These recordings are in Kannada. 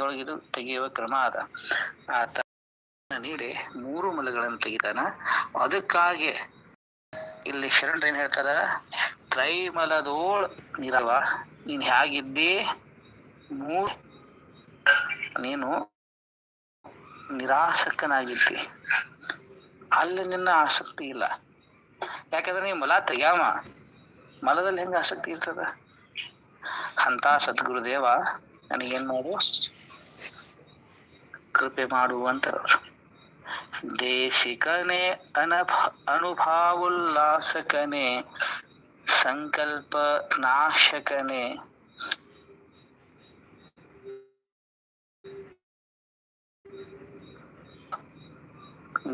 ಕೈಯೊಳಗೆ ಇದು ತೆಗೆಯುವ ಕ್ರಮ ಅದ. ಆತ ನೀಡಿ ಮೂರು ಮಲಗಳನ್ನು ತೆಗಿತಾನ. ಅದಕ್ಕಾಗಿ ಇಲ್ಲಿ ಶರಣರು ಏನ್ ಹೇಳ್ತಾರ? ತ್ರೈಮಲದೋಳ್ ನೀರವ ನೀನ್ ಹೇಗಿದ್ದಿ ಮೂರ್ ನೀನು ನಿರಾಸಕ್ತನಾಗಿದ್ದಿ. ಅಲ್ಲಿ ನಿನ್ನ ಆಸಕ್ತಿ ಇಲ್ಲ. ಯಾಕಂದ್ರೆ ನೀ ಮಲ ತೆಗ್ಯಾವ. ಮಲದಲ್ಲಿ ಹೆಂಗ ಆಸಕ್ತಿ ಇರ್ತದ? ಅಂತ ಸದ್ಗುರುದೇವ ನನಗೇನ್ ಮಾಡು? ಕೃಪೆ ಮಾಡುವಂತ ದೇಶಿಕನೆ ಅನಭ, ಅನುಭಾವೋಲ್ಲಾಸಕನೇ, ಸಂಕಲ್ಪ ನಾಶಕನೇ.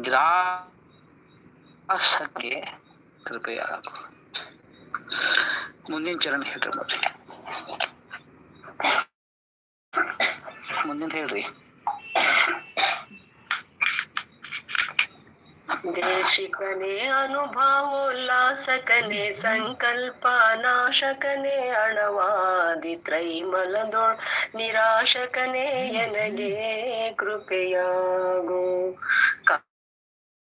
ಗ್ರಾಸಕ್ಕೆ ಕೃಪೆಯ ಮುಂದಿನ ಚರಣ ಹೇಳ್ರಿ ನೋಡ್ರಿ ಮುಂದಿನ ಹೇಳ್ರಿ. ದೇಶಿಕನೇ ಅನುಭವೋಲ್ಲಾಸಕನೇ ಸಂಕಲ್ಪ ನಾಶಕನೇ ಅಣವಾದಿ ತ್ರೈಮಲದೊಳ್ ನಿರಾಶಕನೇ ಎನಗೆ ಕೃಪೆಯಾಗೋ.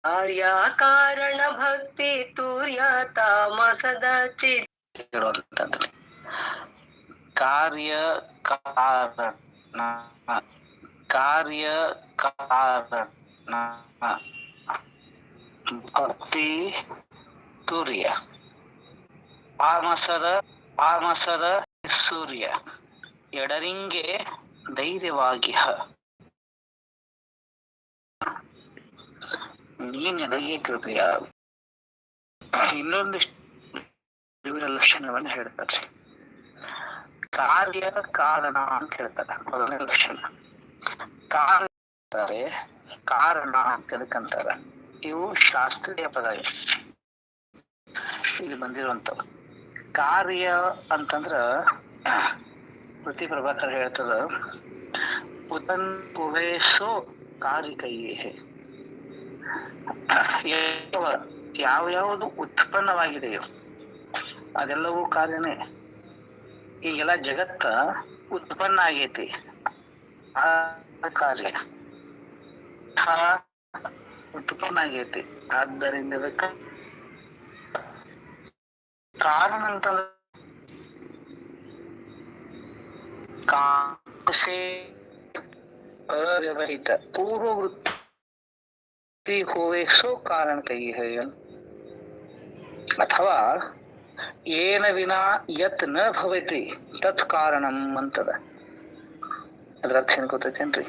ಕಾರ್ಯ ಕಾರಣ ಭಕ್ತಿ ತೂರ್ಯ ತಾಮಸದ ಚಿತ್ ಹೇಳುವಂತಂದ್ರೆ ಕಾರ್ಯ ಕಾರಣ ಕಾರ್ಯ ಕಾರಣ. ಭಕ್ತಿ ತುರ್ಯ. ಆಮಸದ ಆಮಸದ ಸೂರ್ಯ. ಎಡರಿಂಗೆ ಧೈರ್ಯವಾಗಿ ಹ. ನೀನೆನಗೆ ಕೃಪೆಯ. ಇನ್ನೊಂದಿಷ್ಟು ಲಕ್ಷಣವನ್ನು ಹೇಳ್ತಾರೆ. ಕಾರ್ಯ ಕಾರಣ ಅಂತ ಹೇಳ್ತಾರೆ. ಮೊದಲನೇ ಲಕ್ಷಣ. ಕಾರ್ಯ ಕಾರಣ ಅಂತ ಎದಕ್ಕಂತಾರ ಇವು ಶಾಸ್ತ್ರೀಯ ಪದ. ಇಲ್ಲಿ ಬಂದಿರುವಂತ ಕಾರ್ಯ ಅಂತಂದ್ರ ಪ್ರತಿ ಪ್ರಭಾಕರ್ ಹೇಳ್ತದ ಉದನ್ ಪುವೇಸೋ ಕಾರಿಕೈಯೇ ಯಾವ ಯಾವುದು ಉತ್ಪನ್ನವಾಗಿದೆಯೋ ಅದೆಲ್ಲವೂ ಕಾರ್ಯನೇ. ಈಗೆಲ್ಲ ಜಗತ್ತ ಉತ್ಪನ್ನ ಆಗೈತಿ. ಕಾರ್ಯ. ಆ ಉತ್ಪನ್ನ ಆಗೈತಿ. ಆದ್ದರಿಂದ ಇದಕ್ಕ ಕಾರಣ ಅಂತ ಅವ್ಯವಹಿತ. ಪೂರ್ವ ವೃತ್ತಿ ಹೋವೆಸೋ ಕಾರಣ ಕೈ ಅಥವಾ ಏನ ವಿನಾ ಯತ್ನ ಭವತಿ, ತತ್ ಕಾರಣಂ ಅಂತದ. ಅದ್ರ ಅರ್ಥ ಏನ್ ಗೊತ್ತೈತೇನ್ರಿ?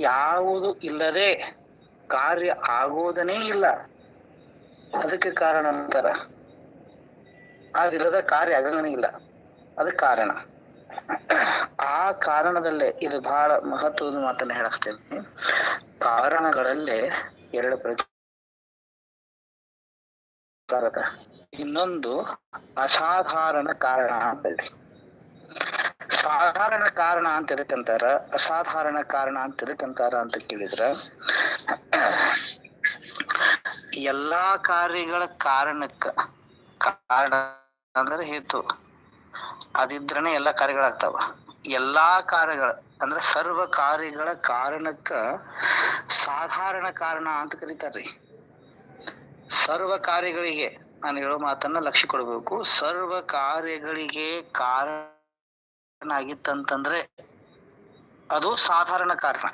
ಯಾವುದು ಇಲ್ಲದೆ ಕಾರ್ಯ ಆಗೋದನೇ ಇಲ್ಲ. ಅದಕ್ಕೆ ಕಾರಣ ಅಂತಾರ. ಅದಿಲ್ಲದ ಕಾರ್ಯ ಆಗಂಗನೇ ಇಲ್ಲ. ಅದಕ್ಕೆ ಕಾರಣ. ಆ ಕಾರಣದಲ್ಲೇ ಇದು ಬಹಳ ಮಹತ್ವದ ಮಾತನ್ನ ಹೇಳಾಕ್ತೇನೆ. ಕಾರಣಗಳಲ್ಲೇ ಎರಡು ಪ್ರಕಾರದ ಇನ್ನೊಂದು ಅಸಾಧಾರಣ ಕಾರಣ ಅಂತೇಳಿ. ಸಾಧಾರಣ ಕಾರಣ ಅಂತ ಎದಕ್ಕಂತಾರ ಅಸಾಧಾರಣ ಕಾರಣ ಅಂತ ಎದಕ್ಕಂತಾರ ಅಂತ ಕೇಳಿದ್ರ. ಎಲ್ಲಾ ಕಾರ್ಯಗಳ ಕಾರಣಕ್ಕ, ಕಾರಣ ಅಂದ್ರೆ ಹೇತು? ಅದಿದ್ರೇನೆ ಎಲ್ಲಾ ಕಾರ್ಯಗಳಾಗ್ತಾವ. ಎಲ್ಲಾ ಕಾರ್ಯಗಳ, ಅಂದ್ರೆ ಸರ್ವ ಕಾರ್ಯಗಳ ಕಾರಣಕ್ಕ ಸಾಧಾರಣ ಕಾರಣ ಅಂತ ಕರೀತಾರ್ರಿ. ಸರ್ವ ಕಾರ್ಯಗಳಿಗೆ ನಾನು ಹೇಳೋ ಮಾತನ್ನ ಲಕ್ಷ್ಯ ಕೊಡ್ಬೇಕು. ಸರ್ವ ಕಾರ್ಯಗಳಿಗೆ ಕಾರಣ ಆಗಿತ್ತಂತಂದ್ರೆ ಅದು ಸಾಧಾರಣ ಕಾರಣ.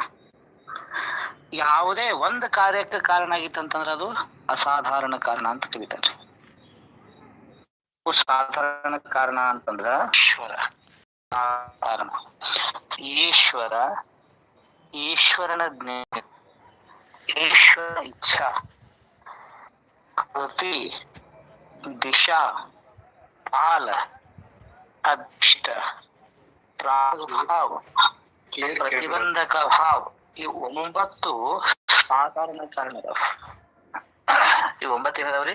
ಯಾವುದೇ ಒಂದು ಕಾರ್ಯಕ್ಕೆ ಕಾರಣ ಆಗಿತ್ತಂತಂದ್ರೆ ಅದು ಅಸಾಧಾರಣ ಕಾರಣ ಅಂತ ತಿಳಿತಾರೆ. ಸಾಧಾರಣ ಕಾರಣ ಅಂತಂದ್ರ ಈಶ್ವರ. ಕಾರಣ. ಈಶ್ವರ, ಈಶ್ವರನ ಜ್ಞಾನ ಈಶ್ವರ ಇಚ್ಛಾ ಕೃತಿ ದಿಶಾ ಕಾಲ ಅಧಿಷ್ಠ ಪ್ರಾದುರ್ಭಾವ ಪ್ರತಿಬಂಧಕ ಭಾವ. ಇವು ಒಂಬತ್ತು ಸಾಧಾರಣ ಕಾರಣಗಳು. ಈ ಒಂಬತ್ತು ಏನದಾವ್ರಿ?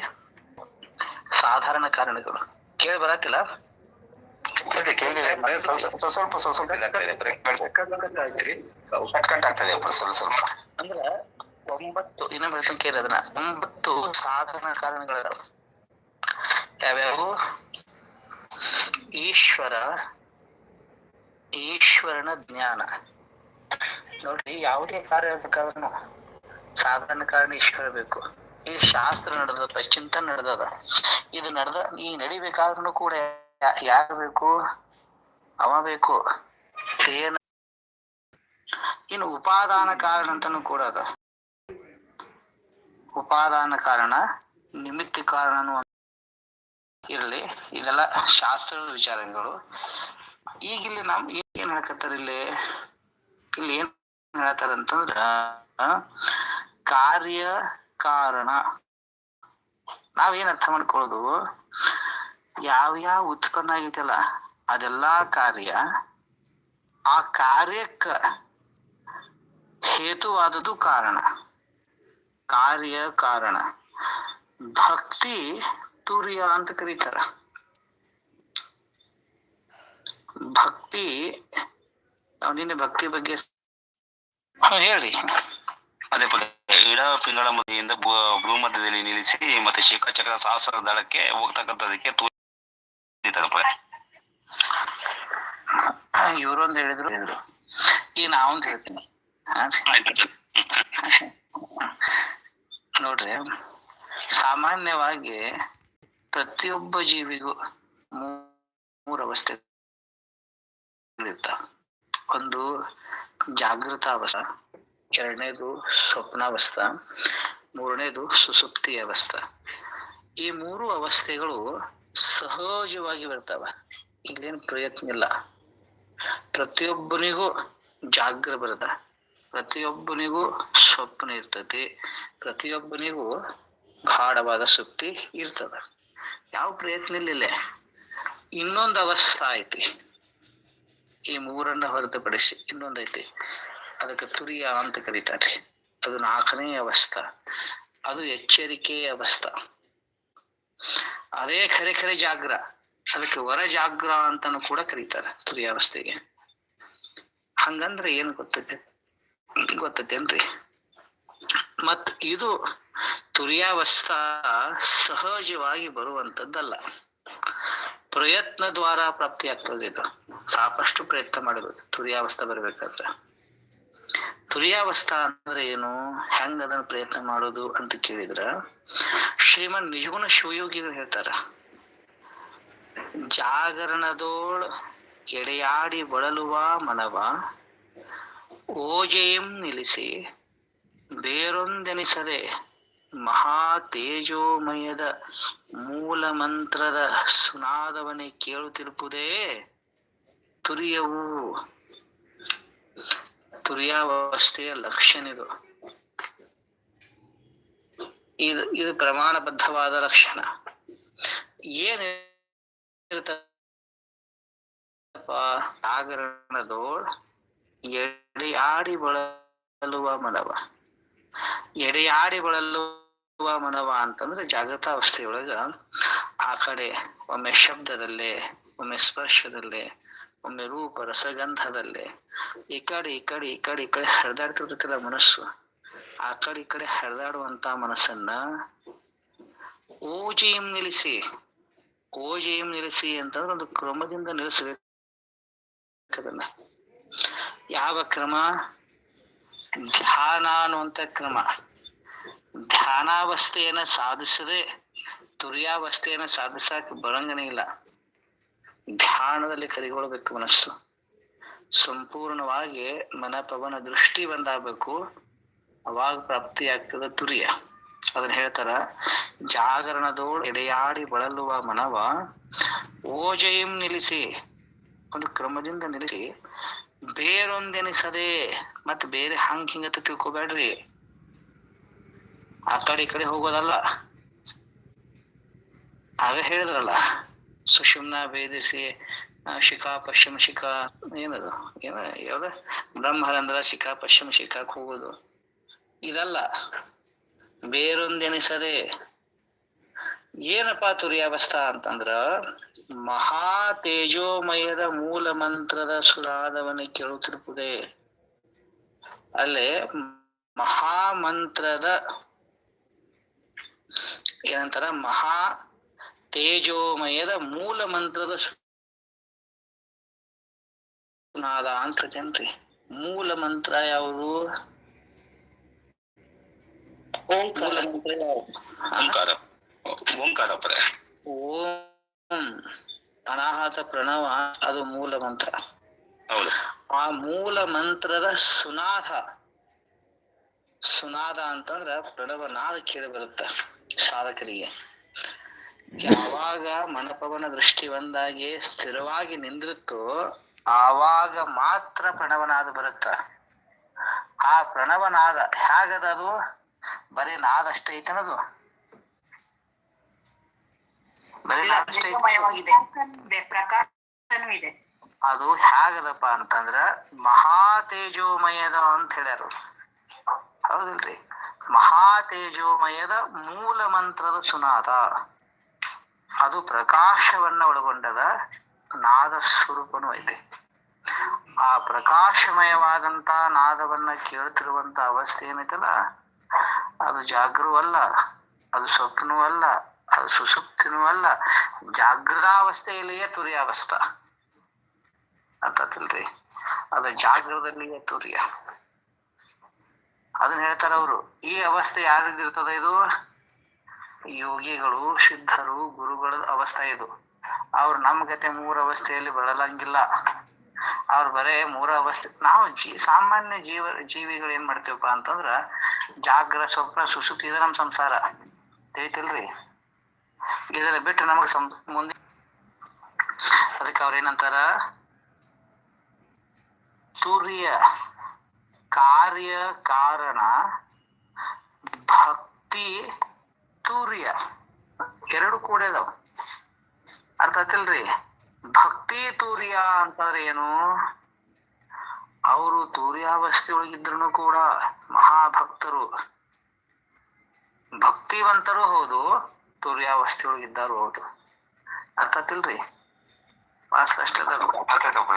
ಸಾಧಾರಣ ಕಾರಣಗಳು. ಕೇಳಿ ಬರತ್ತಿಲ್ಲ? ಸ್ವಲ್ಪ ಸ್ವಲ್ಪ ಅಂದ್ರ ಒಂಬತ್ತು ಇನ್ನೊಮ್ಮೆ ಕೇಳಿ ಅದನ್ನ. ಒಂಬತ್ತು ಸಾಧಾರಣ ಕಾರಣಗಳಿದಾವ ಯಾವ್ಯಾವು? ಈಶ್ವರ ಈಶ್ವರನ ಜ್ಞಾನ. ನೋಡ್ರಿ ಯಾವುದೇ ಕಾರ್ಯ ಹೇಳ್ಬೇಕಾದ್ರೂ ಸಾಧಾರಣ ಕಾರಣ ಈಶ್ವರ ಹೇಳ್ಬೇಕು. ಈ ಶಾಸ್ತ್ರ ನಡೆದದ ಚಿಂತನೆ ನಡೆದದ, ಇದು ನಡೆದ, ಈ ನಡಿಬೇಕಾದ್ರೂ ಕೂಡ ಯಾರು ಬೇಕು? ಅವ ಬೇಕು. ಏನ ಇನ್ನು ಉಪಾದಾನ ಕಾರಣ ಅಂತಾನು ಕೂಡ ಅದ. ಉಪಾದಾನ ಕಾರಣ, ನಿಮಿತ್ತ ಕಾರಣನು ಇರಲಿ. ಇದೆಲ್ಲ ಶಾಸ್ತ್ರದ ವಿಚಾರಗಳು. ಈಗ ಇಲ್ಲಿ ನಮ್ ಏನ್ ಹೇಳಕತ್ತಾರ ಇಲ್ಲಿ? ಇಲ್ಲಿ ಏನ್ ಹೇಳ್ತಾರ ಅಂತಂದ್ರ ಕಾರ್ಯ ಕಾರಣ ನಾವೇನ್ ಅರ್ಥ ಮಾಡ್ಕೊಳ್ಳೋದು? ಯಾವ ಯಾವ ಉತ್ಪನ್ನ ಆಗೈತಲ್ಲ ಅದೆಲ್ಲಾ ಕಾರ್ಯ ಆ ಕಾರ್ಯಕ್ಕ ಹೇತುವಾದದ್ದು ಕಾರಣ. ಕಾರ್ಯ ಕಾರಣ ಭಕ್ತಿ ತುರ್ಯ ಅಂತ ಕರೀತಾರ. ಭಕ್ತಿ ನಿನ್ನೆ ಭಕ್ತಿ ಬಗ್ಗೆ ಹಾ, ಹೇಳಿ. ಅದೇ ಪದ ಇಡ ಪಿಂಗಳ ಮಧ್ಯೆಯಿಂದ ಭೂ- ಭೂಮಧ್ಯದಲ್ಲಿ ನಿಲ್ಲಿಸಿ ಮತ್ತೆ ಶಿಖಚಕ್ರ ಸಹಸ್ರ ದಳಕ್ಕೆ ಹೋಗ್ತಕ್ಕಂಥದಕ್ಕೆ ತೂ ಇವ್ರು ಇವ್ರೊಂದ್ ಹೇಳಿದ್ರು. ಹೇಳಿದ್ರು. ಈಗ ನಾವೊಂದ್ ಹೇಳ್ತೀನಿ. ನೋಡ್ರಿ ಸಾಮಾನ್ಯವಾಗಿ ಪ್ರತಿಯೊಬ್ಬ ಜೀವಿಗೂ ಮೂರು ಅವಸ್ಥೆ ಒಂದು ಜಾಗೃತ ಅವಸ್ಥ. ಎರಡನೇದು ಸ್ವಪ್ನಾವಸ್ಥ. ಮೂರನೇದು ಸುಸುಪ್ತಿ ಅವಸ್ಥ. ಈ ಮೂರು ಅವಸ್ಥೆಗಳು ಸಹಜವಾಗಿ ಬರ್ತಾವ. ಇಲ್ಲೇನು ಪ್ರಯತ್ನ ಇಲ್ಲ. ಪ್ರತಿಯೊಬ್ಬನಿಗೂ ಜಾಗ್ರ ಬರದ. ಪ್ರತಿಯೊಬ್ಬನಿಗೂ ಸ್ವಪ್ನ ಇರ್ತತಿ ಪ್ರತಿಯೊಬ್ಬನಿಗೂ ಗಾಢವಾದ ಸುಪ್ತಿ ಇರ್ತದ. ಯಾವ ಪ್ರಯತ್ನ ಇಲ್ಲ ಇನ್ನೊಂದು ಅವಸ್ಥಾ ಐತಿ ಈ ಮೂರನ್ನ ಹೊರತುಪಡಿಸಿ ಇನ್ನೊಂದೈತಿ. ಅದಕ್ಕೆ ತುರಿಯ ಅಂತ ಕರೀತಾರೆ. ಅದು ನಾಲ್ಕನೇ ಅವಸ್ಥಾ. ಅದು ಎಚ್ಚರಿಕೆ ಅವಸ್ಥಾ. ಅದೇ ಖರೆ ಖರೆ ಜಾಗ್ರ. ಅದಕ್ಕೆ ವರ ಜಾಗ್ರ ಅಂತಾನು ಕೂಡ ಕರೀತಾರೆ ತುರಿಯ ಅವಸ್ಥೆಗೆ. ಹಂಗಂದ್ರೆ ಏನ್ ಗೊತ್ತೈತೆ? ಗೊತ್ತೈತೇನ್ರಿ ಮತ್ ಇದು ತುರಿಯಾವಸ್ಥಾ ಸಹಜವಾಗಿ ಬರುವಂತದ್ದಲ್ಲ. ಪ್ರಯತ್ನ ದ್ವಾರ ಪ್ರಾಪ್ತಿ ಆಗ್ತದೆ ಇದು. ಸಾಕಷ್ಟು ಪ್ರಯತ್ನ ಮಾಡಬೇಕು ತುರಿಯಾವಸ್ಥಾ ಬರ್ಬೇಕಾದ್ರೆ. ತುರಿಯಾವಸ್ಥಾ ಅಂದ್ರೆ ಏನು? ಹೆಂಗ್ ಅದನ್ನ ಪ್ರಯತ್ನ ಮಾಡೋದು ಅಂತ ಕೇಳಿದ್ರ, ಶ್ರೀಮನ್ ನಿಜಗುಣ ಶಿವಯೋಗಿಗಳು ಹೇಳ್ತಾರ. ಜಾಗರಣದೋಳ್ ಎಡೆಯಾಡಿ ಬಳಲುವ ಮನವ ಓಜೆಯಂ ನಿಲ್ಲಿಸಿ ಬೇರೊಂದೆನಿಸದೆ ಮಹಾ ತೇಜೋಮಯದ ಮೂಲ ಮಂತ್ರದ ಸುನಾದವನೇ ಕೇಳುತ್ತಿರುವುದೇ ತುರಿಯವು ತುರಿಯಾವಸ್ಥೆಯ ಲಕ್ಷಣ ಇದು ಇದು ಇದು ಪ್ರಮಾಣಬದ್ಧವಾದ ಲಕ್ಷಣ. ಏನ್ ಆಗರಣದೋ ಎಡೆಯಾಡಿ ಬಳಲುವ ಮನವ. ಎಡೆಯಾಡಿ ಬಳಲುವ ಮನವ ಅಂತಂದ್ರೆ ಜಾಗೃತ ಅವಸ್ಥೆಯೊಳಗ ಆ ಕಡೆ ಒಮ್ಮೆ ಶಬ್ದದಲ್ಲೇ, ಒಮ್ಮೆ ಸ್ಪರ್ಶದಲ್ಲೇ, ಒಮ್ಮೆ ರೂಪ, ರಸಗಂಧದಲ್ಲೇ, ಈ ಕಡೆ ಈ ಕಡೆ ಈ ಕಡೆ ಈ ಕಡೆ ಹರಿದಾಡ್ತಿರ್ತೈತಿಲ್ಲ ಮನಸ್ಸು. ಆ ಕಡೆ, ಈ ಕಡೆ ಹರಿದಾಡುವಂತ ಮನಸ್ಸನ್ನ ಓಜೆಯಂ ನಿಲ್ಲಿಸಿ ಓಜೆಯಂ ನಿಲ್ಲಿಸಿ ಅಂತಂದ್ರೆ ಒಂದು ಕ್ರಮದಿಂದ ನಿಲ್ಲಿಸಬೇಕು ಯಾವ ಕ್ರಮ? ಧ್ಯಾನ ಅನ್ನುವಂಥ ಕ್ರಮ. ಧ್ಯಾನಾವಸ್ಥೆಯನ್ನ ಸಾಧಿಸದೆ ತುರ್ಯಾವಸ್ಥೆಯನ್ನ ಸಾಧಿಸಕ್ ಬರಂಗನೇ ಇಲ್ಲ. ಧ್ಯಾನದಲ್ಲಿ ಕರಿಗೊಳ್ಬೇಕು ಮನಸ್ಸು. ಸಂಪೂರ್ಣವಾಗಿ ಮನಪವನ ದೃಷ್ಟಿ ಬಂದಾಗಬೇಕು. ಅವಾಗ ಪ್ರಾಪ್ತಿ ಆಗ್ತದ ತುರಿಯ. ಅದನ್ನ ಹೇಳ್ತಾರ, ಜಾಗರಣದೋಳು ಎಡೆಯಾಡಿ ಬಳಲುವ ಮನವ ಓಜಯಂ ನಿಲ್ಲಿಸಿ. ಒಂದು ಕ್ರಮದಿಂದ ನಿಲ್ಲಿಸಿ ಬೇರೊಂದೆನಿಸದೆ ಮತ್ ಬೇರೆ ಹಂಗ್ ಹಿಂಗತ ತಿಳ್ಕೊಬೇಡ್ರಿ. ಆ ಕಡೆ ಈ ಕಡೆ ಹೋಗೋದಲ್ಲ. ಆಗ ಹೇಳಿದ್ರಲ್ಲ, ಸುಷುಮ್ನ ಭೇದಿಸಿ ಶಿಖಾ ಪಶ್ಚಿಮ ಶಿಖಾ, ಏನದು, ಏನ, ಯಾವ್ದ? ಬ್ರಹ್ಮರಂದ್ರ ಶಿಖಾ ಪಶ್ಚಿಮ ಶಿಖಾಕ್ ಹೋಗೋದು. ಇದಲ್ಲ, ಬೇರೊಂದೆನಿಸದೆ, ಏನಪ್ಪಾ ತುರ್ಯಾವಸ್ಥಾ ಅಂತಂದ್ರ ಮಹಾ ತೇಜೋಮಯದ ಮೂಲ ಮಂತ್ರದ ಸುರಾದವನ್ನ ಕೇಳುತ್ತಿರುವುದೇ ಅಲ್ಲೇ ಮಹಾಮಂತ್ರದ ಏನಂತಾರ? ಮಹಾ ತೇಜೋಮಯದ ಮೂಲ ಮಂತ್ರದ ಸುನಾದ ಅಂತ ಜನ್ರಿ ಮೂಲ ಮಂತ್ರ ಯಾವುದು? ಓಂಕಾರ. ಓಂಕಾರ ಓಂಕಾರ ಓಂ ಅನಾಹತ ಪ್ರಣವ ಅದು ಮೂಲ ಮಂತ್ರ. ಆ ಮೂಲ ಮಂತ್ರದ ಸುನಾದ. ಸುನಾದ ಅಂತಂದ್ರ ಪ್ರಣವ ನಾದ ಕೇಳಿ ಬರುತ್ತ ಸಾಧಕರಿಗೆ. ಯಾವಾಗ ಮನಪವನ ದೃಷ್ಟಿ ಬಂದಾಗೆ ಸ್ಥಿರವಾಗಿ ನಿಂದಿರುತ್ತೋ ಆವಾಗ ಮಾತ್ರ ಪ್ರಣವನಾದ ಬರುತ್ತ. ಆ ಪ್ರಣವನಾದ ಹೇಗದ ಅದು ಬರೀ ನಾದ ಪ್ರಕಾಶನೂ ಇದೆ. ಅದು ಹೇಗದಪ್ಪ ಅಂತಂದ್ರ ಮಹಾ ತೇಜೋಮಯದ ಅಂತ ಹೇಳ್ಯಾರ ಹೌದಿಲ್ರಿ? ಮಹಾ ತೇಜೋಮಯದ ಮೂಲ ಮಂತ್ರದ ಸುನಾದ. ಅದು ಪ್ರಕಾಶವನ್ನ ಒಳಗೊಂಡದ ನಾದ ಸ್ವರೂಪನೂ ಐತಿ ಆ ಪ್ರಕಾಶಮಯವಾದಂತ ನಾದವನ್ನ ಕೇಳ್ತಿರುವಂತ ಅವಸ್ಥೆ ಏನೈತಲ್ಲ ಅದು ಜಾಗೃವಲ್ಲ ಅದು ಸ್ವಪ್ನವೂ ಅಲ್ಲ ಅದು ಸುಸುಪ್ತಿನೂ ಅಲ್ಲ ಜಾಗೃತಾವಸ್ಥೆಯಲ್ಲಿಯೇ ಅಂತ ತಿಳ್ರಿ. ಅದ ಜಾಗೃತದಲ್ಲಿಯೇ ತುರ್ಯ. ಅದನ್ನ ಹೇಳ್ತಾರ ಅವರು, ಈ ಅವಸ್ಥೆ ಯಾರಿದಿರ್ತದ ಇದು? ಯೋಗಿಗಳು, ಶುದ್ಧರು ಗುರುಗಳ ಅವಸ್ಥೆ ಇದು. ಅವ್ರು ನಮ್ಮ ಗತೆ ಮೂರ ಅವಸ್ಥೆಯಲ್ಲಿ ಬರಲಂಗಿಲ್ಲ ಅವ್ರು ಬರೇ ಮೂರ ಅವಸ್ಥೆ, ನಾವು ಜೀ, ಸಾಮಾನ್ಯ ಜೀವ, ಜೀವಿಗಳು ಏನ್ ಮಾಡ್ತೀವಪ್ಪ ಅಂತಂದ್ರ, ಜಾಗ್ರ, ಸ್ವಪ್ನ ಸುಸುಪ್ತಿ ಇದೆ ನಮ್ ಸಂಸಾರ. ತಿಳಿತಿಲ್ರಿ? ಇದನ್ನ ಬಿಟ್ಟು ನಮಗೆ ಸಂ ಮುಂದೆ ಅದಕ್ಕೆ ಅವ್ರ ಏನಂತಾರ? ತುರ್ಯ ಕಾರ್ಯ ಕಾರಣ ಭಕ್ತಿ ತುರ್ಯ. ಎರಡು ಕೂಡ ಇದಾವ. ಅರ್ಥ ಆತಿಲ್ರಿ ಭಕ್ತಿ ತೂರ್ಯ ಅಂತಂದ್ರೆ ಏನು? ಅವರು ತೂರ್ಯಾವಸ್ಥೆ ಒಳಗಿದ್ರು ಕೂಡ ಮಹಾಭಕ್ತರು. ಭಕ್ತಿವಂತರು ಹೌದು. ತೂರ್ಯಾವಸ್ಥೆ ಒಳಗಿದ್ದಾರು ಹೌದು. ಅರ್ಥ ಆತಿಲ್ರಿ ಬಹಳ ಸ್ಪಷ್ಟ ಅದ. ಅರ್ಥಾಯ್ತಪ್ಪ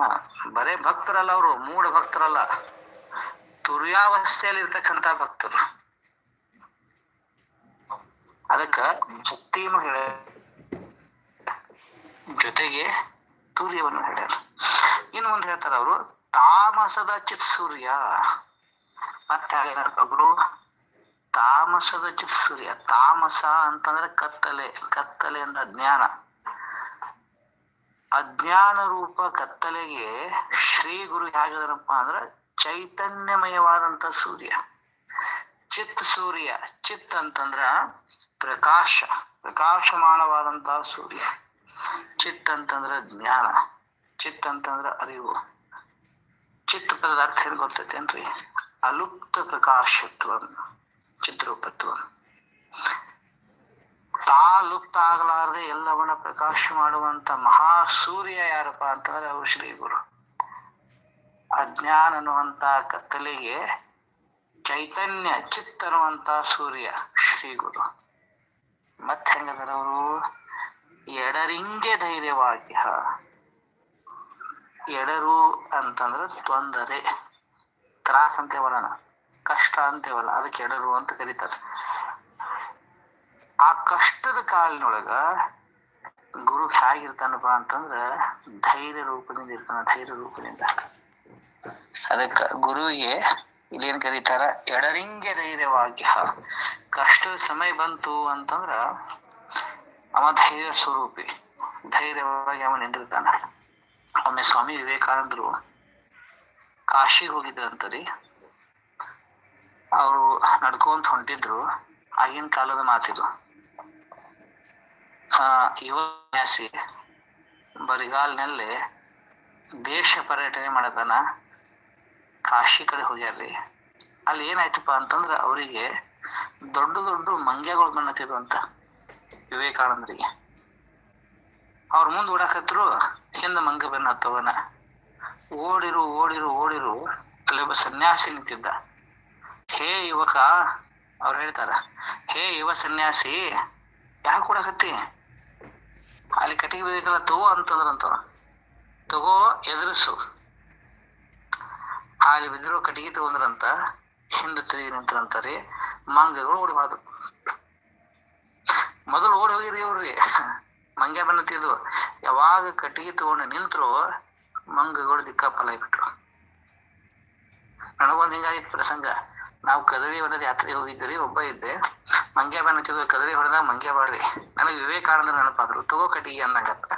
ಹಾ, ಬರೇ ಭಕ್ತರಲ್ಲ ಅವರು ಮೂಢ ಭಕ್ತರಲ್ಲ. ತುರ್ಯಾವಸ್ಥೆಯಲ್ಲಿ ಇರ್ತಕ್ಕಂತ ಭಕ್ತರು. ಅದಕ್ಕ ಭಕ್ತಿಯನ್ನು ಹೇಳ ಜೊತೆಗೆ ತುರ್ಯವನ್ನು ಹೇಳ್ಯಾರ. ಇನ್ನು ಒಂದು ಹೇಳ್ತಾರ ಅವರು ತಾಮಸದ ಚಿತ್ ಸೂರ್ಯ. ಮತ್ತೆ ಹೇಳಿದಾರ ಗುರು ತಾಮಸದ ಚಿತ್ ಸೂರ್ಯ ತಾಮಸ ಅಂತಂದ್ರೆ ಕತ್ತಲೆ. ಕತ್ತಲೆ ಅಂದ್ರೆ ಅಜ್ಞಾನ. ಅಜ್ಞಾನ ರೂಪ ಕತ್ತಲೆಗೆ ಶ್ರೀ ಗುರು ಹೇಗಿದಾರಪ್ಪ ಅಂದ್ರ ಚೈತನ್ಯಮಯವಾದಂತ ಸೂರ್ಯ. ಚಿತ್ ಸೂರ್ಯ ಚಿತ್ ಅಂತಂದ್ರ ಪ್ರಕಾಶ. ಪ್ರಕಾಶಮಾನವಾದಂತ ಸೂರ್ಯ. ಚಿತ್ ಅಂತಂದ್ರ ಜ್ಞಾನ. ಚಿತ್ ಅಂತಂದ್ರ ಅರಿವು. ಚಿತ್ ಪದಾರ್ಥ ಏನ್ ಗೊತ್ತೈತೇನ್ರಿ? ಅಲುಪ್ತ ಪ್ರಕಾಶತ್ವ ಚಿತ್ರೂಪತ್ವ ಆಗಲಾರದೆ ಎಲ್ಲವನ್ನ ಪ್ರಕಾಶ ಮಾಡುವಂತ ಮಹಾ ಸೂರ್ಯ ಯಾರಪ್ಪ ಅಂತಂದ್ರೆ ಅವರು ಶ್ರೀ ಗುರು ಅಜ್ಞಾನ ಅನ್ನುವಂತ ಕತ್ತಲಿಗೆ ಚೈತನ್ಯ ಚಿತ್ತ ಅನ್ನುವಂತ ಸೂರ್ಯ ಶ್ರೀ ಗುರು ಮತ್ತೆ ಹೆಂಗದಾರ ಅವರು? ಎಡರಿಂಗೆ ಧೈರ್ಯವಾಗಿ ಎಡರು ಅಂತಂದ್ರೆ ತೊಂದರೆ ತ್ರಾಸ ಅಂತೇವಲ್ಲ ಕಷ್ಟ ಅಂತೇವಲ್ಲ, ಅದಕ್ಕೆ ಎಡರು ಅಂತ ಕರೀತಾರೆ. ಆ ಕಷ್ಟದ ಕಾಲಿನೊಳಗ ಗುರು ಹೇಗಿರ್ತಾನಪ್ಪ ಅಂತಂದ್ರ ಧೈರ್ಯ ರೂಪದಿಂದ ಇರ್ತಾನ, ಧೈರ್ಯ ರೂಪದಿಂದ. ಅದಕ್ಕ ಗುರುವಿಗೆ ಇಲ್ಲಿ ಏನ್ ಕರೀತಾರ, ಎಡರಿಂಗೆ ಧೈರ್ಯವಾಗ್ಯ. ಕಷ್ಟದ ಸಮಯ ಬಂತು ಅಂತಂದ್ರ ಅವ ಧೈರ್ಯ ಸ್ವರೂಪಿ. ಧೈರ್ಯವಾಗಿ ಅವ ನಿಂದಿರ್ತಾನ ಒಮ್ಮೆ ಸ್ವಾಮಿ ವಿವೇಕಾನಂದರು ಕಾಶಿಗೆ ಹೋಗಿದ್ರಂತರಿ. ಅವರು ನಡ್ಕೊಂತ ಹೊಂಟಿದ್ರು, ಆಗಿನ ಕಾಲದ ಮಾತಿದು. ಆ, ಯುವ ಸನ್ಯಾಸಿ ಬರಿಗಾಲ್ನಲ್ಲಿ ದೇಶ ಪರ್ಯಟನೆ ಮಾಡದನ ಕಾಶಿ ಕಡೆ ಹೋಗ್ಯಾರ್ರಿ. ಅಲ್ಲಿ ಏನಾಯ್ತಪ್ಪ ಅಂತಂದ್ರ ಅವರಿಗೆ ದೊಡ್ಡ ದೊಡ್ಡ ಮಂಗ್ಯಗಳು ಬಣ್ಣತಿದ್ರು ಅಂತ ವಿವೇಕಾನಂದರಿಗೆ. ಅವ್ರ ಮುಂದೆ ಓಡಾಕತ್ರು ಹಿಂದ ಮಂಗ ಬೆನ್ನ ಹತ್ತವನ. ಓಡಿರು ಓಡಿರು ಓಡಿರು, ಅಲ್ಲಿ ಒಬ್ಬ ಸನ್ಯಾಸಿ ನಿಂತಿದ್ದ. ಹೇ ಯುವಕ, ಅವ್ರು ಹೇಳ್ತಾರ, ಹೇ ಯುವ ಸನ್ಯಾಸಿ, ಯಾಕೆ ಕೊಡಕತ್ತಿ? ಅಲ್ಲಿ ಕಟ್ಟಿಗೆ ಬಿದ್ದೈತಲ್ಲ ತಗೋ ಅಂತಂದ್ರಂತ ತಗೋ ಎದುರಿಸು. ಅಲ್ಲಿ ಬಿದ್ದಿರೋ ಕಟ್ಟಿಗೆ ತಗೊಂಡ್ರಂತ, ಹಿಂದೆ ತಿರುಗಿ ನಿಂತರಂತಾರೆ ಮಂಗಗಳು ಓಡಬಾರ್ದು ಮೊದಲು ಓಡಿ ಹೋಗಿರಿ ಅವ್ರಿ ಮಂಗ್ಯ ಬಂದತ್ತಿದ್ವು ಯಾವಾಗ ಕಟ್ಟಿಗೆ ತಗೊಂಡು ನಿಂತರು ಮಂಗಗಳು ದಿಕ್ಕಾಪಲ ಬಿಟ್ರು. ನನಗೊಂದ್ ಹಿಂಗಾಗಿತ್ತು ಪ್ರಸಂಗ. ನಾವು ಕದರಿ ಹೊಡೆದ ಯಾತ್ರೆ ಹೋಗಿದ್ವಿ ಒಬ್ಬ ಇದ್ದೆ. ಮಂಗ್ಯ ಬಾಣ ಹಚ್ಚಿದ್ವಿ ಕದರಿ ಹೊಡೆದಾಗ ಮಂಗ್ಯ ಬಾಡ್ರಿ ನನಗೆ ವಿವೇಕಾನಂದ ನೆನಪಾದ್ರು. ತಗೋ ಕಟ್ಟಿಗೆ ಅಂದಂಗತ್ತ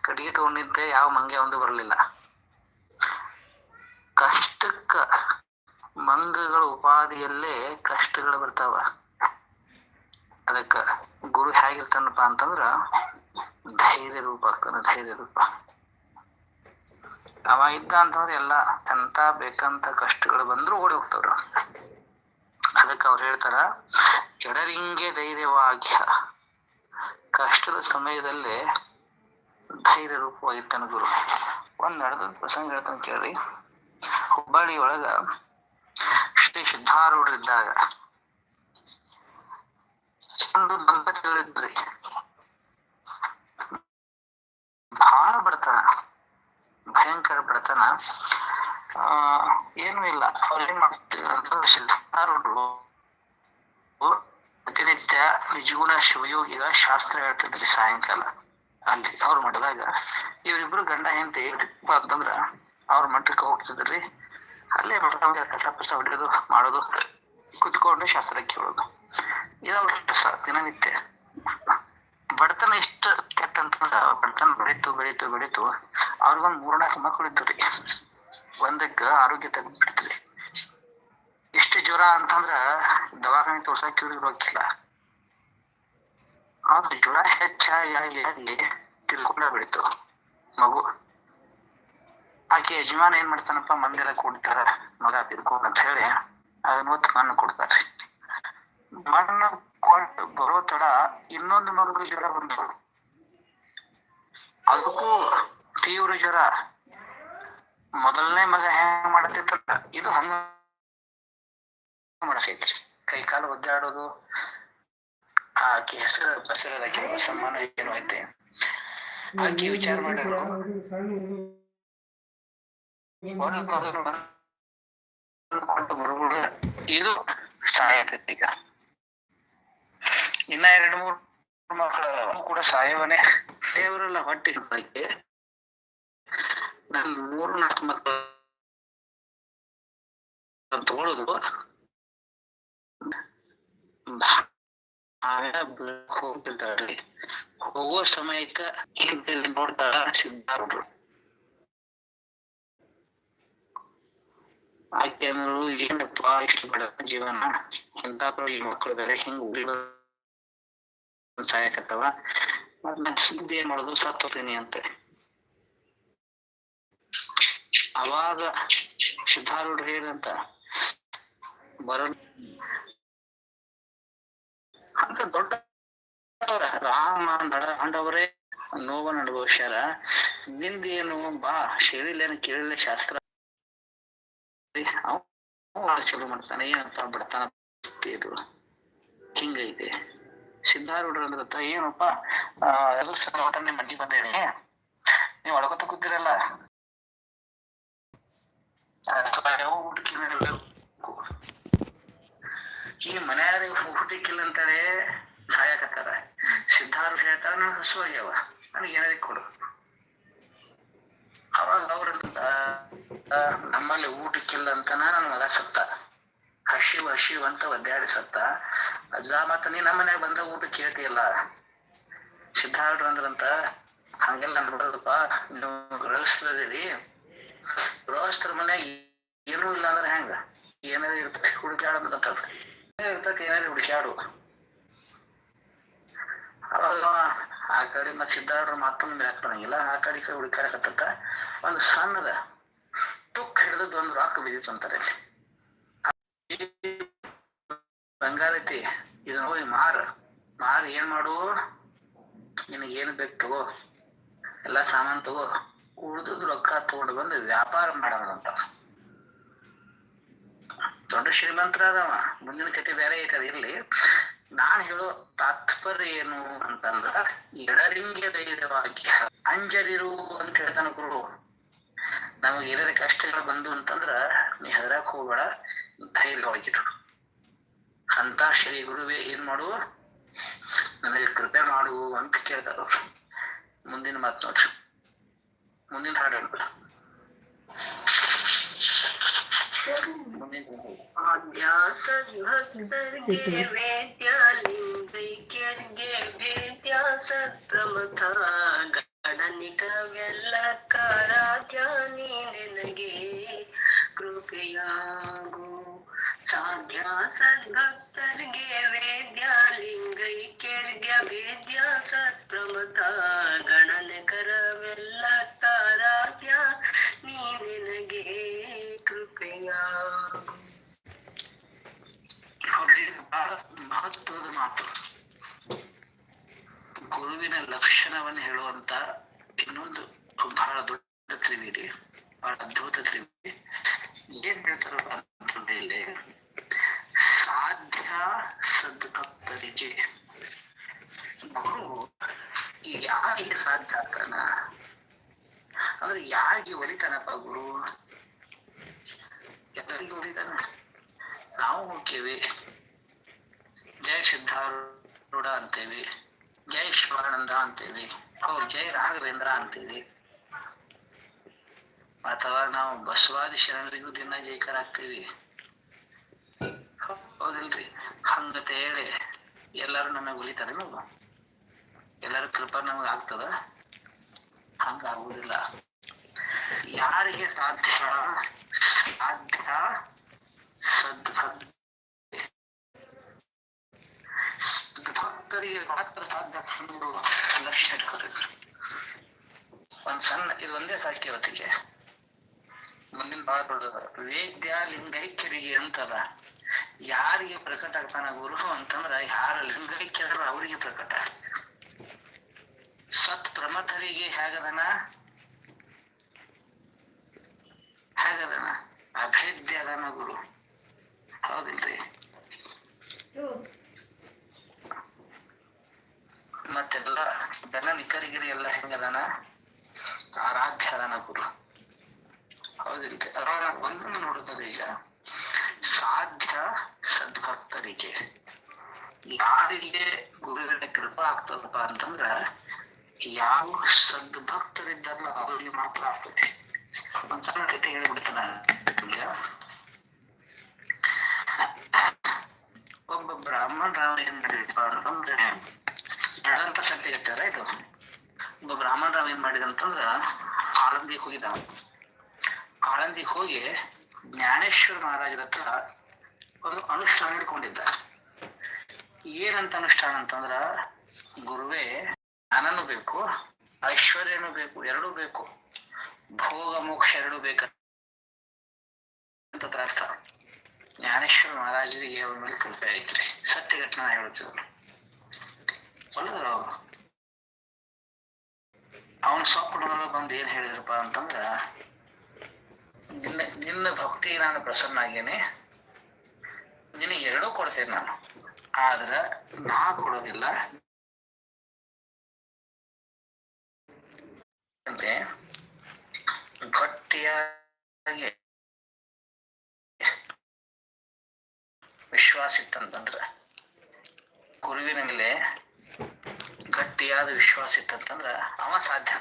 ಕಟ್ಟಿಗೆ ತಗೊಂಡಿದ್ದೆ, ಯಾವ ಮಂಗ್ಯ ಒಂದು ಬರಲಿಲ್ಲ. ಕಷ್ಟಕ್ಕ ಮಂಗಗಳ ಉಪಾದಿಯಲ್ಲೇ ಕಷ್ಟಗಳು ಬರ್ತಾವ. ಅದಕ್ಕ ಗುರು ಹೇಗಿರ್ತಾನಪ್ಪ ಅಂತಂದ್ರ ಧೈರ್ಯ ರೂಪ ಆಗ್ತಾನ, ಧೈರ್ಯ ರೂಪ. ಅವ ಇದ್ದ ಅಂತಂದ್ರೆ ಎಲ್ಲ ಎಂತ ಬೇಕಂತ ಕಷ್ಟಗಳು ಬಂದ್ರು ಓಡಿ ಹೋಗ್ತಾವ್ರು. ಅದಕ್ಕೆ ಅವ್ರು ಹೇಳ್ತಾರ ಎಡರಿಂಗೆ ಧೈರ್ಯವಾಗ್ಯ ಕಷ್ಟದ ಸಮಯದಲ್ಲಿ ಧೈರ್ಯ ರೂಪವಾಗಿರ್ತಾನೆ ಗುರು. ಒಂದ್ ನಡೆದ ಪ್ರಸಂಗ ಹೇಳ್ತಾನೆ ಕೇಳ್ರಿ. ಹುಬ್ಬಳ್ಳಿ ಒಳಗ ಶ್ರೀ ಸಿದ್ಧಾರೂಢರಿದ್ದಾಗ ಒಂದು ದಂಪತಿಗಳಿದ್ರಿ ಬಹಳ ಬಡತನ, ಭಯಂಕರ ಬಡತನ. ಆ ಏನು ಇಲ್ಲ. ಅವ್ರು ಏನ್ ಪ್ರತಿನಿತ್ಯ ನಿಜಗುಣ ಶಿವಯೋಗಿಗ ಶಾಸ್ತ್ರ ಹೇಳ್ತಿದ್ರಿ ಸಾಯಂಕಾಲ. ಅಲ್ಲಿ ಅವ್ರ ಮಠದಾಗ ಇವರಿಬ್ರು ಗಂಡ, ಹೆಂಡತಿ ಅಂತಂದ್ರ ಅವ್ರ ಮಠಕ್ಕೆ ಹೋಗ್ತಿದ್ರಿ ಅಲ್ಲೇ ಮಠದಾಗ ಕಸ ಹೊಡೆಯೋದು, ಮಾಡೋದು, ಕುತ್ಕೊಂಡು ಶಾಸ್ತ್ರ ಕೇಳೋದು. ಇದವ್ರ ಕೆಲಸ ದಿನನಿತ್ಯ. ಬಡತನ ಇಷ್ಟು ಕೆಟ್ಟ ಅಂತಂದ್ರ ಬಡತನ ಬೆಳೀತು ಬೆಳೀತು ಬೆಳೀತು. ಅವ್ರಿಗೊಂದ್ ಮೂರ್ನಾಲ್ಕು ಮಕ್ಕಳು ಇದ್ದು ರೀ. ಒಂದಕ್ಕ ಆರೋಗ್ಯ ತೆಗೆದ್ಬಿಡ್ತ್ರಿ ಇಷ್ಟು ಜ್ವರ ಅಂತಂದ್ರ ದವಾಖಾನೆ ತೋರ್ಸಕ್ ಇವ್ರಿಗೆ ರೊಕ್ಕಿಲ್ಲ ಆದ್ರೆ ಜ್ವರ ಹೆಚ್ಚಾಗಿ ಆಗಿ ಆಗಿ ತಿರ್ಕೊಂಡ ಬಿಡ್ತು ಮಗು. ಆಕೆ ಯಜಮಾನ ಏನ್ ಮಾಡ್ತಾನಪ್ಪ, ಮಂದಿರ ಕೊಡ್ತಾರ, ಮಗ ತಿಳ್ಕೊಂಡ್ ಅಂತ ಹೇಳಿ ಅದನ್ನ ಒತ್ತು ಮಣ್ಣು ಕೊಡ್ತಾರ್ರಿ ಮಣ್ಣು ಕೊಟ್ಟು ಬರೋ ತಡ ಇನ್ನೊಂದು ಮಗು ಜ್ವರ ಬಂತು. ಅದಕ್ಕೂ ತೀವ್ರ ಜ್ವರ. ಮೊದಲನೇ ಮಗ ಹೆಂಗ್ ಮಾಡತ್ತಿತ್ತಲ್ಲ ಇದು ಹಂಗ ಮಾಡಕೈತ್ರಿ. ಕೈ ಕಾಲು ಒದ್ದಾಡೋದು, ಆಕಿ ಹೆಸರು ಬಸರ ಸಮ್ಮಾನ ಏನು ಐತೆ? ಆಕಿ ವಿಚಾರ ಮಾಡಿದ್ರು ಇದು ಸಾಯತೈತಿ ಈಗ. ಇನ್ನ ಎರಡು ಮೂರು ಮಕ್ಕಳು ಕೂಡ ಸಾಯವನೇ. ದೇವರೆಲ್ಲ ಹೊಟ್ಟೆ ನನ್ ಮೂರು ನಾಲ್ಕು ಮಕ್ಕಳು ತಗೊಳ್ಳೋದು ಹೋಗ್ತಿದ್ದಾಳ್ರಿ ಹೋಗೋ ಸಮಯಕ್ಕ ಹಿಂದಲ್ಲಿ ನೋಡ್ತಾಳ ಸಿದ್ಧಾರೂಢರು ಆಕೆ ಅಂದ್ರು, ಏನಪ್ಪ ಇಷ್ಟು ಬೇಡ ಜೀವನ? ಇಂತಾದ್ರು ಈ ಮಕ್ಕಳು ಬೇರೆ ಹಿಂಗ್ ಸಾಯಕತ್ತವ. ಮತ್ ಸುದ್ದಿ ಏನ್ ಮಾಡುದು ಸತ್ತೋತೀನಿ ಅಂತೆ. ಅವಾಗ ಸಿದ್ಧಾರೂಢ ಏನಂತ ಬರ ಅಂತ ದೊಡ್ಡ ರಾಮ ನಡ ಹಂಡವರೇ ನೋವನ್ನ ಅನುಭವಿಸ್ಯಾರ ನಿಂದೇನು ಬಾ, ಹೇಳಿಲ್ಲೇನು ಕೇಳಿಲ್ಲ ಶಾಸ್ತ್ರ. ಚಲು ಮಾಡ್ತಾನೆ, ಏನಪ್ಪ ಬಿಡ್ತಾನ ಇದು. ಹಿಂಗೈತೆ. ಸಿದ್ಧಾರೂಢ ಅಂದ್ರತ್ತ ಏನಪ್ಪ, ಆ, ಎಲ್ಲ ಸಣ್ಣ ಮಂಡಿ ಬಂದೇನಿ ನೀವ್ ಒಳಗೊತ್ತ ಕೂತಿರಲ್ಲ. ಊಟಕ್ಕೆ ನಡಿಬೇಕು ಈ ಮನ್ಯಾಗ ಊಟಕ್ಕಿಲ್ಲ ಅಂತಾರೆ ಸಾಯಕತ್ತಾರ. ಸಿದ್ಧಾರ್ಥ ಹೇಳ್ತಾರ ನನ್ ಹಸು ಆಗ್ಯಾವ ನನಗೆ ಏನಾದ್ರು ಕೊಡು. ಅವಾಗ ಅವ್ರಂತ ನಮ್ಮಲ್ಲಿ ಊಟಕ್ಕಿಲ್ಲ ಅಂತನ ನನ್ನ ಮಗ ಸತ್ತ. ಹಸಿವು ಹಸಿವು ಅಂತ ಒದ್ದಾಡಿ ಸತ್ತ. ಅಜ್ಜ ಮತ್ತ ನೀ ನಮ್ಮ ಮನ್ಯಾಗ ಬಂದ ಊಟ ಕೇಳ್ತಿಯಲ್ಲ ಸಿದ್ಧಾರ್ಥ ಅಂದ್ರಂತ, ಹಂಗೆಲ್ಲ ನೋಡೋದಪ್ಪ ನೀವು ಗೃಹಸ್ಥದಿರಿ ಗೃಹಸ್ಥರ ಮನ್ಯಾಗ ಏನೂ ಇಲ್ಲ ಅಂದ್ರೆ ಹೆಂಗ? ಏನಾರ ಇರ್ತೈತಿ ಹುಡುಕಾಡೋದಂತ ಇರ್ತೈತಿ ಏನಾದ್ರು ಹುಡುಕಾಡು ಅವಾಗ ಆ ಕಡೆ ಮತ್ತೆ ಸಿದ್ಧಾರ್ಡ್ರ ಮತ್ತೊಂದು ಹಾಕ್ತಾನಂಗಿಲ್ಲ ಆ ಕಡೆ ಕಡೆ ಹುಡುಕಾಡಕತ್ತ ಒಂದು ಸಣ್ಣದ ತುಕ್ ಹಿಡಿದದ್ದು ಒಂದು ರಾಕ್ ಬಿದ್ದಿತ್ತು ಅಂತಾರೆ. ಬಂಗಾರತಿ ಇದನ್ನ ಹೋಗಿ ಮಾರ. ಮಾರ ಏನ್ ಮಾಡು? ನಿನಗೆ ಏನು ಬೇಕು ತಗೋ. ಎಲ್ಲ ಸಾಮಾನ್ ತಗೋ. ಉಳ್ದದ್ ರೊಕ್ಕ ತಗೊಂಡು ಬಂದು ವ್ಯಾಪಾರ ಮಾಡೋದಂತ ದೊಡ್ಡ ಶ್ರೀಮಂತರ ಅದಾವ ಮುಂದಿನ ಕತೆ ಬೇರೆ ಐತೆ ಇಲ್ಲಿ. ಇರ್ಲಿ ನಾನ್ ಹೇಳೋ ತಾತ್ಪರ್ಯ ಏನು ಅಂತಂದ್ರ ಎಡರಿಂಗೆ ಧೈರ್ಯವಾಗಿ ಅಂಜದಿರು ಅಂತ ಹೇಳ್ತಾನ ಗುರು. ನಮಗೆ ಏನಾರ ಕಷ್ಟಗಳು ಬಂದು ಅಂತಂದ್ರ, ನೀ ಹೆದರಾಕ್ ಹೋಗ್ಬೇಡ, ಧೈರ್ಯವಾಗಿರು. ಅಂತ ಶ್ರೀ ಗುರುವೇ ಏನ್ ಮಾಡು? ನನಗೆ ಕೃಪೆ ಮಾಡು ಅಂತ ಕೇಳ್ತಾರ ಮುಂದಿನ ಮಾತು ನೋಡ್ರಿ. ಸಾಧ್ಯ ಸದ್ಭಕ್ತರಿಗೆ ವೇದ್ಯ ಲಿಂಗೈಕ್ಯರಿಗೆ ವೇದ್ಯ ಇದು ಒಬ್ಬ ಬ್ರಾಹ್ಮಣ ರಾವ್ ಏನ್ ಮಾಡಿದಂತಂದ್ರ ಆಳಂದಿಗೆ ಹೋಗಿದ್ದ ಆಳಂದಿಗೆ ಹೋಗಿ ಜ್ಞಾನೇಶ್ವರ ಮಹಾರಾಜರ ಹತ್ರ ಒಂದು ಅನುಷ್ಠಾನ ಹಿಡ್ಕೊಂಡಿದ್ದ. ಏನಂತ ಅನುಷ್ಠಾನ ಅಂತಂದ್ರ ಗುರುವೇ, ಜ್ಞಾನನು ಬೇಕು, ಐಶ್ವರ್ಯನೂ ಬೇಕು, ಎರಡೂ ಬೇಕು, ಭೋಗ ಮೋಕ್ಷ ಎರಡೂ ಬೇಕು ಅರ್ಥ. ಜ್ಞಾನೇಶ್ವರ ಮಹಾರಾಜರಿಗೆ ಅವ್ರ ಮೇಲೆ ಕೃಪೆ ಐತ್ರಿ. ಸತ್ಯ ಘಟನೆ ಹೇಳ್ತೀವಿ ಹೊಲದ್ರು ಅವನ್ ಸ್ವಪ್ನದೊಳಗ ಬಂದು ಏನ್ ಹೇಳಿದ್ರಪ್ಪ ಅಂತಂದ್ರ, ನಿನ್ನ ನಿನ್ನ ಭಕ್ತಿ ನಾನು ಪ್ರಸನ್ನ ಆಗೇನೆ ನಿನಗೆ ಎರಡೂ ಕೊಡ್ತೇನೆ ನಾನು. ಆದ್ರ ನಾ ಕೊಡೋದಿಲ್ಲ. ಅಂದ್ರೆ ಗಟ್ಟಿಯಾಗಿ ವಿಶ್ವಾಸ ಇತ್ತಂತಂದ್ರ, ಗುರುವಿನ ಮೇಲೆ ಗಟ್ಟಿಯಾದ ವಿಶ್ವಾಸ ಇತ್ತಂತಂದ್ರ ಅವ ಸಾಧ್ಯ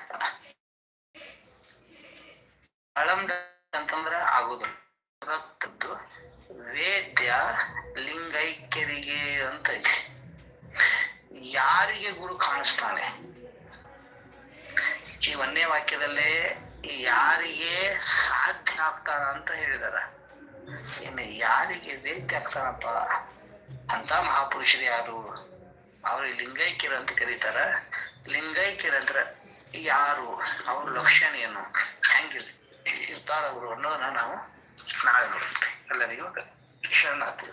ಅಳಂಡ ಅಂತಂದ್ರ ಆಗುದು ವೇದ್ಯ ಲಿಂಗೈಕ್ಯರಿಗೆ ಅಂತ ಐತಿ. ಯಾರಿಗೆ ಗುರು ಕಾಣಿಸ್ತಾನೆ? ಈ ಒಂದೇ ವಾಕ್ಯದಲ್ಲೇ ಯಾರಿಗೆ ಸಾಧ್ಯ ಆಗ್ತಾನ ಅಂತ ಹೇಳಿದಾರ. ಇನ್ನು ಯಾರಿಗೆ ವೇದ್ಯ ಆಗ್ತಾನಪ್ಪ? ಅಂತ ಮಹಾಪುರುಷರು ಯಾರು ಅವ್ರಿಗೆ ಲಿಂಗೈಕ್ಯರು ಅಂತ ಕರೀತಾರ. ಲಿಂಗೈಕ್ಯರಂದ್ರ ಯಾರು ಅವ್ರ ಲಕ್ಷಣ ಏನು ಹೆಂಗಿರ್ ಇರ್ತಾರ ಅವರು ಅನ್ನೋದನ್ನ ನಾವು ನಾಳೆ ನೋಡ್ತೀವಿ. ಎಲ್ಲರಿಗೂ ಶರಣಾರ್ಥಿ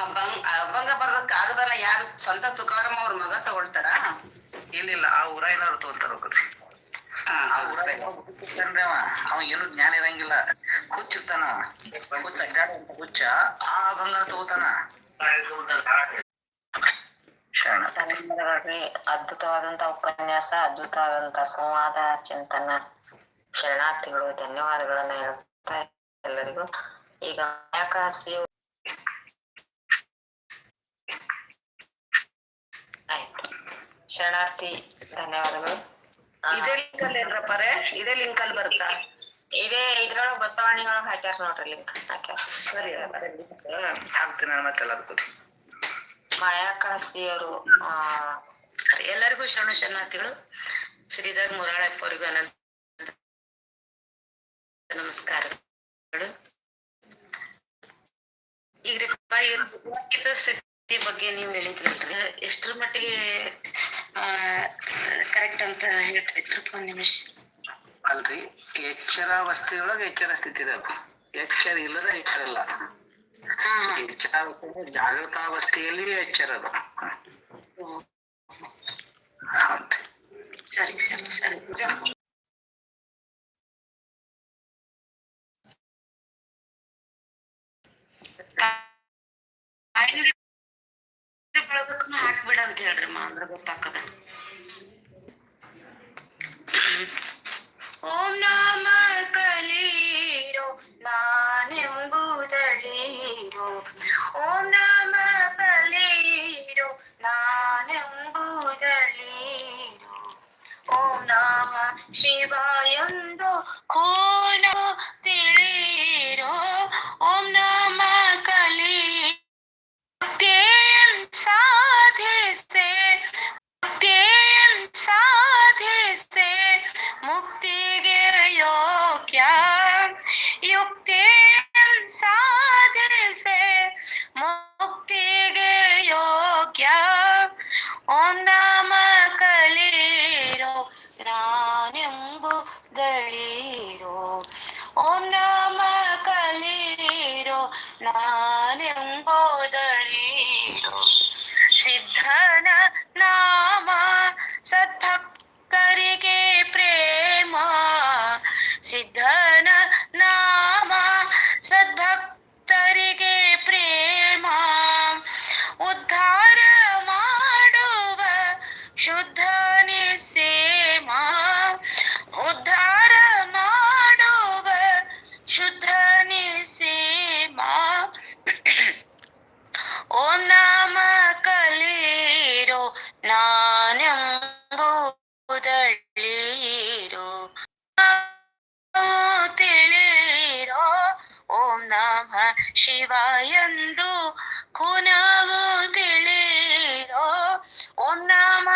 ಅಭಂಗ ಅಭಂಗ ಬರೆದ ಕಾಗದನ ಯಾರು ಸ್ವಂತ ತುಕಾರಂ ಅವ್ರ ಮಗ ತಗೊಳ್ತಾರ? ಇಲ್ಲಿಲ್ಲ ಆ ಊರಾಯಿನವ್ರು ತಗೊಂತಾರ ಹೋಗ್ರಿ. ಅವ. ಏನು ಜ್ಞಾನ ಇರಂಗಿಲ್ಲ. ಹುಚ್ಚಿರ್ತಾನ ಅವ ಹುಚ್ಚ ಹುಚ್ಚ ಆ ಭಂಗ ತಗೋತಾನ. ಅದ್ಭುತವಾದಂತ ಉಪನ್ಯಾಸ ಅದ್ಭುತವಾದಂತ ಸಂವಾದ ಚಿಂತನ ಶರಣಾರ್ಥಿಗಳು ಧನ್ಯವಾದಗಳನ್ನ ಹೇಳ್ತಾ ಎಲ್ಲರಿಗೂ. ಈಗ ಮಾಯಾಕಾಸಿ ಆಯ್ತು. ಶರಣಾರ್ಥಿ ಧನ್ಯವಾದಗಳು. ಇದೇ ಲಿಂಕ್ ಅಲ್ಲಿ ಏನ್ರಪ್ಪಾರೆ ಇದೇ ಲಿಂಕ್ ಅಲ್ಲಿ ಬರುತ್ತಾ? ಇದೇ ಇದ್ರೊಳಗ ಬಸವಾಣಿ ಒಳಗ ಹಾಕ್ಯಾರ ನೋಡ್ರಿ ಲಿಂಕ್ ಹಾಕ್ಯಾರ. ಸರಿ ಹಾಕ್ತೀನಿ ಮತ್ತೆ ಮಾಯಾ ಮಾಯಾಕಾಸಿಯವರು ಎಲ್ಲರಿಗೂ ಶರಣು ಶರಣಾರ್ಥಿಗಳು. ಶ್ರೀಧರ್ ಮುರಾಳಪ್ಪ ಅವರಿಗೂ ಅನಂತ ನಮಸ್ಕಾರಗಳು. ಈಗ ರೀ ಸ್ಥಿತಿ ಬಗ್ಗೆ ನೀವು ಹೇಳಿದ್ರಲ್ರಿ ಎಷ್ಟ್ರ ಮಟ್ಟಿಗೆ ಕರೆಕ್ಟ್ ಅಂತ ಹೇಳ್ತಿದ್ರು ಒಂದ್ ನಿಮಿಷ. ಅಲ್ರಿ ಎಚ್ಚರಾವಸ್ಥೆಯೊಳಗೆ ಎಚ್ಚರ ಸ್ಥಿತಿ ಇರೋದು ಎಚ್ಚರ ಇಲ್ಲದ ಎಚ್ಚರ ಇಲ್ಲ ಹಾ. ಹಾ ಎಚ್ಚರಾವಸ್ಥೆ ಜಾಗೃತಾವಸ್ಥೆಯಲ್ಲಿ ಎಚ್ಚರ ಅದು. ಸರಿ ಸರಿ ಸರಿ. ಹೇಳ್ರಿ ಮಾ ಅಂದ್ರೆ ಗೊತ್ತಾಕದ ജ്ഞാനംബോധളിയോ സിദ്ധന നാമ സദ്ഭക്തരികെ പ്രേമ സിദ്ധന ನಾನೆಂಬುದಳೀರೋ ತಿಳಿರೋ ಓಂ ನಮ ಶಿವಾಯಂದು ಕುನವು ತಿಳಿರೋ ಓಂ ನಮ